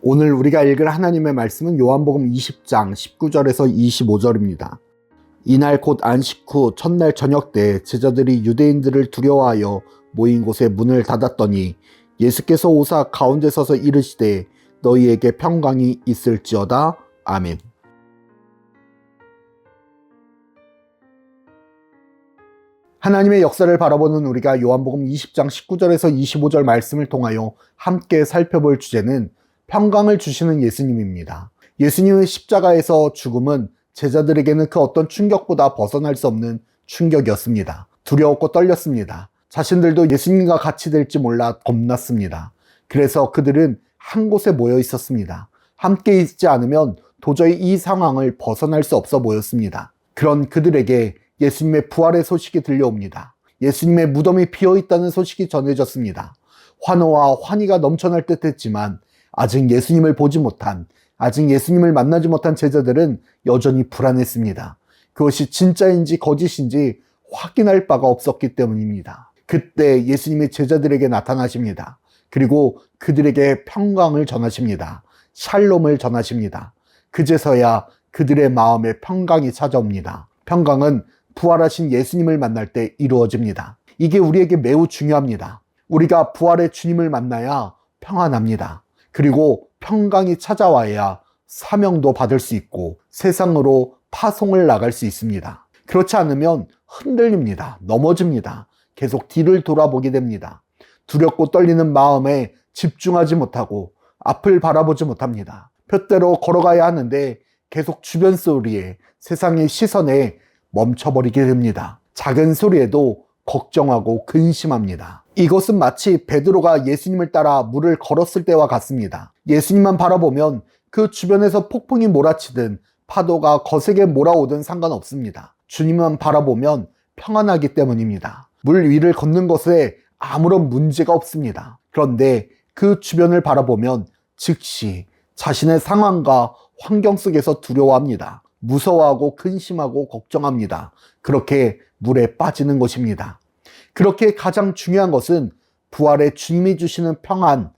오늘 우리가 읽을 하나님의 말씀은 요한복음 20장 19절에서 25절입니다. 이날 곧 안식 후 첫날 저녁 때 제자들이 유대인들을 두려워하여 모인 곳에 문을 닫았더니 예수께서 오사 가운데 서서 이르시되 너희에게 평강이 있을지어다. 아멘. 하나님의 역사를 바라보는 우리가 요한복음 20장 19절에서 25절 말씀을 통하여 함께 살펴볼 주제는 평강을 주시는 예수님입니다. 예수님의 십자가에서 죽음은 제자들에게는 그 어떤 충격보다 벗어날 수 없는 충격이었습니다. 두려웠고 떨렸습니다. 자신들도 예수님과 같이 될지 몰라 겁났습니다. 그래서 그들은 한 곳에 모여 있었습니다. 함께 있지 않으면 도저히 이 상황을 벗어날 수 없어 보였습니다. 그런 그들에게 예수님의 부활의 소식이 들려옵니다. 예수님의 무덤이 비어 있다는 소식이 전해졌습니다. 환호와 환희가 넘쳐날 듯 했지만 아직 예수님을 보지 못한, 아직 예수님을 만나지 못한 제자들은 여전히 불안했습니다. 그것이 진짜인지 거짓인지 확인할 바가 없었기 때문입니다. 그때 예수님이 제자들에게 나타나십니다. 그리고 그들에게 평강을 전하십니다. 샬롬을 전하십니다. 그제서야 그들의 마음에 평강이 찾아옵니다. 평강은 부활하신 예수님을 만날 때 이루어집니다. 이게 우리에게 매우 중요합니다. 우리가 부활의 주님을 만나야 평안합니다. 그리고 평강이 찾아와야 사명도 받을 수 있고 세상으로 파송을 나갈 수 있습니다. 그렇지 않으면 흔들립니다. 넘어집니다. 계속 뒤를 돌아보게 됩니다. 두렵고 떨리는 마음에 집중하지 못하고 앞을 바라보지 못합니다. 표대로 걸어가야 하는데 계속 주변 소리에 세상의 시선에 멈춰버리게 됩니다. 작은 소리에도 걱정하고 근심합니다. 이것은 마치 베드로가 예수님을 따라 물을 걸었을 때와 같습니다. 예수님만 바라보면 그 주변에서 폭풍이 몰아치든 파도가 거세게 몰아오든 상관없습니다. 주님만 바라보면 평안하기 때문입니다. 물 위를 걷는 것에 아무런 문제가 없습니다. 그런데 그 주변을 바라보면 즉시 자신의 상황과 환경 속에서 두려워합니다. 무서워하고 근심하고 걱정합니다. 그렇게 물에 빠지는 것입니다. 그렇게 가장 중요한 것은 부활의 주님이 주시는 평안,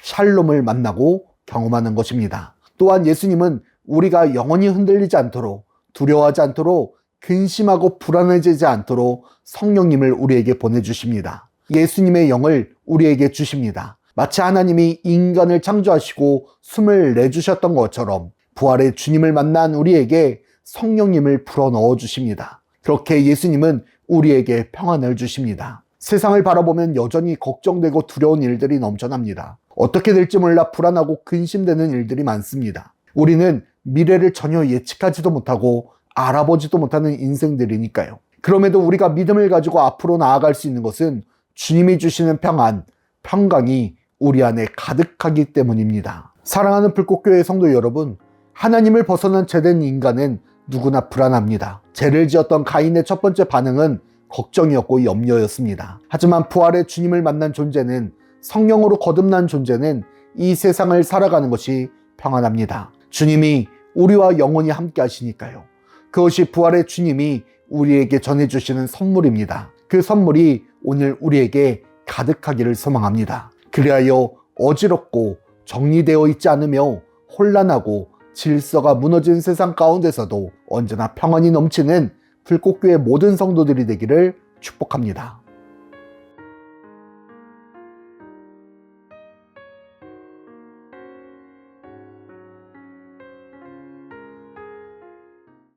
샬롬을 만나고 경험하는 것입니다. 또한 예수님은 우리가 영원히 흔들리지 않도록 두려워하지 않도록 근심하고 불안해지지 않도록 성령님을 우리에게 보내주십니다. 예수님의 영을 우리에게 주십니다. 마치 하나님이 인간을 창조하시고 숨을 내주셨던 것처럼 부활의 주님을 만난 우리에게 성령님을 불어 넣어 주십니다. 그렇게 예수님은 우리에게 평안을 주십니다. 세상을 바라보면 여전히 걱정되고 두려운 일들이 넘쳐납니다. 어떻게 될지 몰라 불안하고 근심되는 일들이 많습니다. 우리는 미래를 전혀 예측하지도 못하고 알아보지도 못하는 인생들이니까요. 그럼에도 우리가 믿음을 가지고 앞으로 나아갈 수 있는 것은 주님이 주시는 평안, 평강이 우리 안에 가득하기 때문입니다. 사랑하는 불꽃교회 성도 여러분, 하나님을 벗어난 죄된 인간은 누구나 불안합니다. 죄를 지었던 가인의 첫 번째 반응은 걱정이었고 염려였습니다. 하지만 부활의 주님을 만난 존재는 성령으로 거듭난 존재는 이 세상을 살아가는 것이 평안합니다. 주님이 우리와 영원히 함께 하시니까요. 그것이 부활의 주님이 우리에게 전해주시는 선물입니다. 그 선물이 오늘 우리에게 가득하기를 소망합니다. 그리하여 어지럽고 정리되어 있지 않으며 혼란하고 질서가 무너진 세상 가운데서도 언제나 평안이 넘치는 불꽃교의 모든 성도들이 되기를 축복합니다.